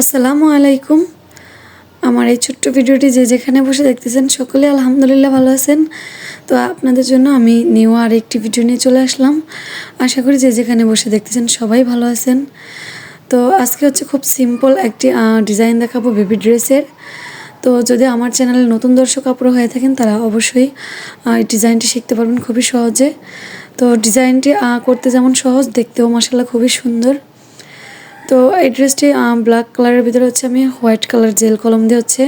আসসালামু আলাইকুম। আমার এই ছোট্ট ভিডিওটি যে যেখানে বসে দেখতেছেন সকলে আলহামদুলিল্লাহ ভালো আছেন। তো আপনাদের জন্য আমি নিউ আর একটি ভিডিও নিয়ে চলে আসলাম। আশা করি যে যেখানে বসে দেখতেছেন সবাই ভালো আছেন। তো আজকে হচ্ছে খুব সিম্পল একটি ডিজাইন দেখাবো বেবি ড্রেসের তো যদি আমার চ্যানেলে নতুন দর্শক আপনারা হয়ে থাকেন তারা অবশ্যই এই ডিজাইনটি শিখতে পারবেন খুবই সহজে। তো ডিজাইনটি করতে যেমন সহজ, দেখতেও মাসাল্লাহ খুবই সুন্দর। তো এই ড্রেসটি ব্ল্যাক কালারের ভিতরে হচ্ছে আমি হোয়াইট কালার জেল কলম দিয়ে হচ্ছে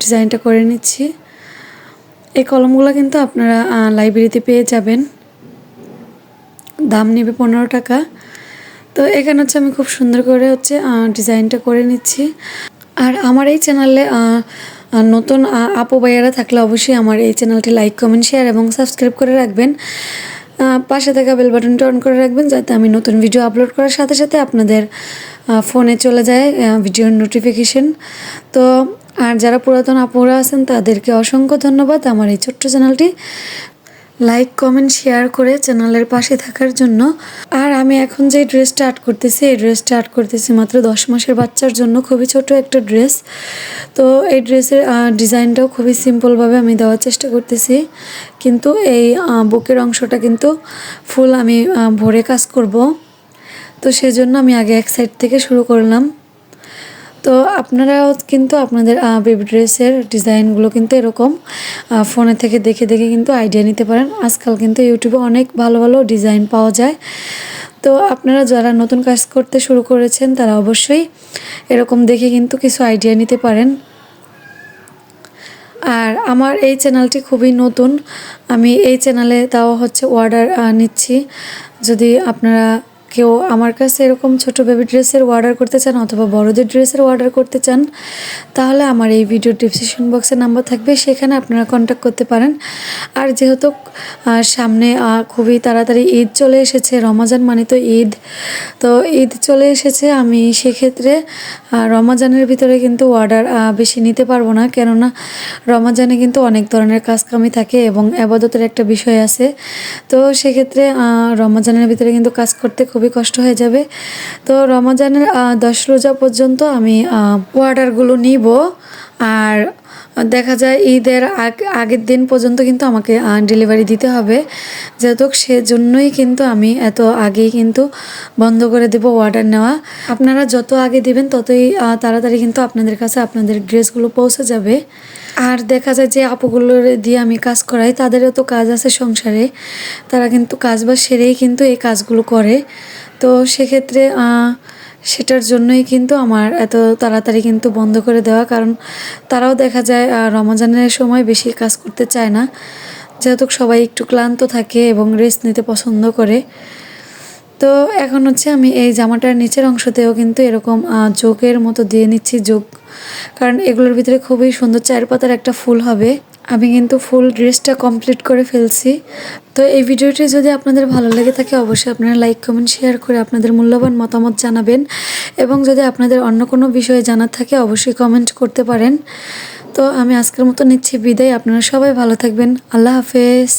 ডিজাইনটা করে নিচ্ছি। এই কলমগুলো কিন্তু আপনারা লাইব্রেরিতে পেয়ে যাবেন। দাম নেবে পনেরো টাকা। তো এখানে হচ্ছে আমি খুব সুন্দর করে হচ্ছে ডিজাইনটা করে নিচ্ছি। আর আমার এই চ্যানেলে নতুন আপু ভাইয়ারা থাকলে অবশ্যই আমার এই চ্যানেলটি লাইক কমেন্ট শেয়ার এবং সাবস্ক্রাইব করে রাখবেন। পাশে থাকা বেল বাটনটা অন করে রাখবেন যাতে আমি নতুন ভিডিও আপলোড করার সাথে সাথে আপনাদের ফোনে চলে যায় ভিডিওর নোটিফিকেশন তো, আর যারা পুরাতন আপুরা আছেন, তাদেরকে অসংখ্য ধন্যবাদ আমার এই ছোট্ট চ্যানেলটি লাইক কমেন্ট শেয়ার করে চ্যানেলের পাশে থাকার জন্য। আর আমি এখন যে ড্রেসটা আর্ট করতেছি, এই ড্রেসটা আর্ট করতেছি মাত্র দশ মাসের বাচ্চার জন্য। খুবই ছোট একটা ড্রেস তো এই ড্রেসের ডিজাইনটাও খুবই সিম্পলভাবে আমি দেওয়ার চেষ্টা করতেছি। কিন্তু এই বুকের অংশটা কিন্তু ফুল আমি ভরে কাজ করব। তো সেজন্য আমি আগে এক সাইড থেকে শুরু করলাম। তো আপনারাও কিন্তু আপনাদের বেবি ড্রেসের ডিজাইনগুলো কিন্তু এরকম ফোনে থেকে দেখে দেখে কিন্তু আইডিয়া নিতে পারেন। আজকাল কিন্তু ইউটিউবে অনেক ভালো ভালো ডিজাইন পাওয়া যায়। তো আপনারা যারা নতুন কাজ করতে শুরু করেছেন, তারা অবশ্যই এরকম দেখে কিন্তু কিছু আইডিয়া নিতে পারেন। আর আমার এই চ্যানেলটি খুবই নতুন। আমি এই চ্যানেলে তাও হচ্ছে অর্ডার নিচ্ছি। যদি আপনারা কেউ আমার কাছে এরকম ছোট বেবি ড্রেসের অর্ডার করতে চান অথবা বড়দের ড্রেসের অর্ডার করতে চান, তাহলে আমার এই ভিডিও ডিসক্রিপশন বক্সে নাম্বার থাকবে, সেখানে আপনারা কন্ট্যাক্ট করতে পারেন। আর যেহেতু সামনে খুবই তাড়াতাড়ি ঈদ চলে এসেছে, রমাজান মানে তো ঈদ তো ঈদ চলে এসেছে, আমি সেক্ষেত্রে রমাজানের ভিতরে কিন্তু অর্ডার বেশি নিতে পারব না। কেননা, রমাজানে কিন্তু অনেক ধরনের কাজকামি থাকে এবং আবাদতের একটা বিষয় আছে। তো সেক্ষেত্রে রমাজানের ভিতরে কিন্তু কাজ করতে খুবই কষ্ট হয়ে যাবে। তো রমজানের দশ রোজা পর্যন্ত আমি অর্ডারগুলো নিব। আর দেখা যায় ঈদের আগ- আগের দিন পর্যন্ত কিন্তু আমাকে ডেলিভারি দিতে হবে। যেহেতু সেজন্যই কিন্তু আমি এত আগেই কিন্তু বন্ধ করে দেব অর্ডার নেওয়া। আপনারা যত আগে দিবেন, ততই তাড়াতাড়ি কিন্তু আপনাদের কাছে আপনাদের ড্রেসগুলো পৌঁছে যাবে। আর দেখা যায় যে আপুগুলোর দিয়ে আমি কাজ করাই, তাদেরও তো কাজ আছে সংসারে। তারা কিন্তু কাজ বা সেরেই কিন্তু এই কাজগুলো করে। তো সেক্ষেত্রে সেটার জন্যই কিন্তু আমার এত তাড়াতাড়ি কিন্তু বন্ধ করে দেওয়া। কারণ তারাও দেখা যায় রমজানের সময় বেশি কাজ করতে চায় না। যেহেতু সবাই একটু ক্লান্ত থাকে এবং রেস্ট নিতে পছন্দ করে। তো এখন হচ্ছে আমি এই জামাটার নিচের অংশতেও কিন্তু এরকম যোগের মতো দিয়ে নিচ্ছি যোগ কারণ এগুলোর ভিতরে খুবই সুন্দর চার পাতার একটা ফুল হবে। আমি কিন্তু ফুল ড্রেসটা কমপ্লিট করে ফেলছি। তো এই ভিডিওটি যদি আপনাদের ভালো লেগে থাকে, অবশ্যই আপনারা লাইক, কমেন্ট, শেয়ার করে আপনাদের মূল্যবান মতামত জানাবেন। এবং যদি আপনাদের অন্য কোনো বিষয়ে জানার থাকে, অবশ্যই কমেন্ট করতে পারেন। তো আমি আজকের মতো নিচ্ছি বিদায়। আপনারা সবাই ভালো থাকবেন। আল্লাহ হাফেজ।